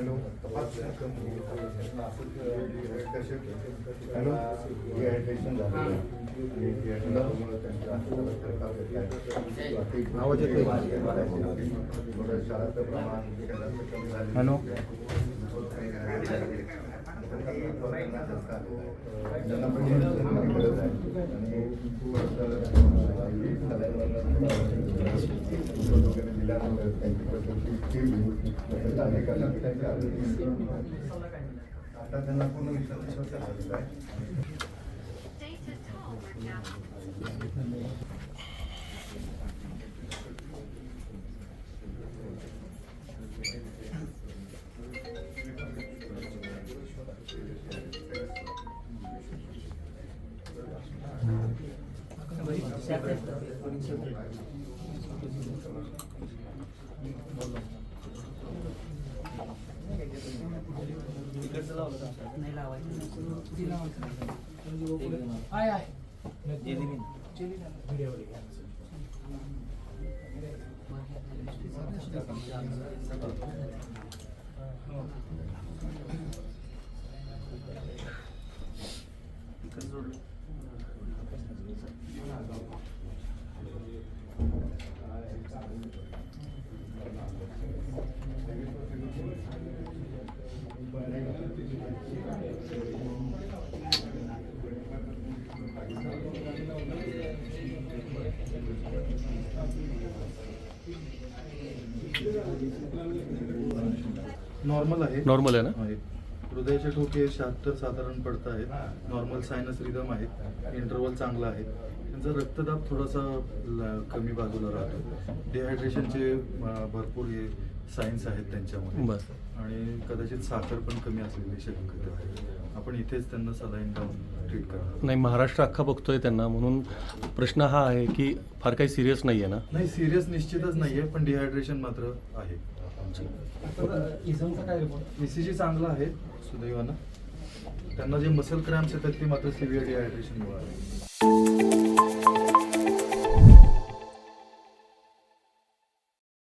Hello. Hello. Dehydration झालं आवाज शाळाचं प्रमाण हॅलो. आता त्यांना पूर्ण विश्वास झालेला आहे नाही लावायचं आहे आहे जेलिबिन जेलिबिन नॉर्मल आहे. नॉर्मल आहे ना. हृदयाचे ठोके शहात्तर साधारण पडत आहेत. नॉर्मल सायनस रिदम आहेत इंटरवल चांगला आहे. त्यांचा रक्तदाब थोडासा कमी बाजूला राहतो. डिहायड्रेशनचे भरपूर हे सायन्स आहेत त्यांच्यामध्ये. आणि कदाचित साखर पण कमी असलेली शक्यता आहे. आपण इथेच त्यांना सलाईन लावून ट्रीट करणार नाही महाराष्ट्र अख्खा बघतोय त्यांना. म्हणून प्रश्न हा आहे की फार काही सिरियस नाही आहे ना? नाही सिरियस निश्चितच नाहीये पण डिहायड्रेशन मात्र आहे. इझमचा काय रिपोर्ट ईसीजी चांगला आहे सुदैवानं. त्यांना जे मसल क्रॅम्प्स येतात ते मात्र सिव्हिअर डिहायड्रेशनमुळे आहे.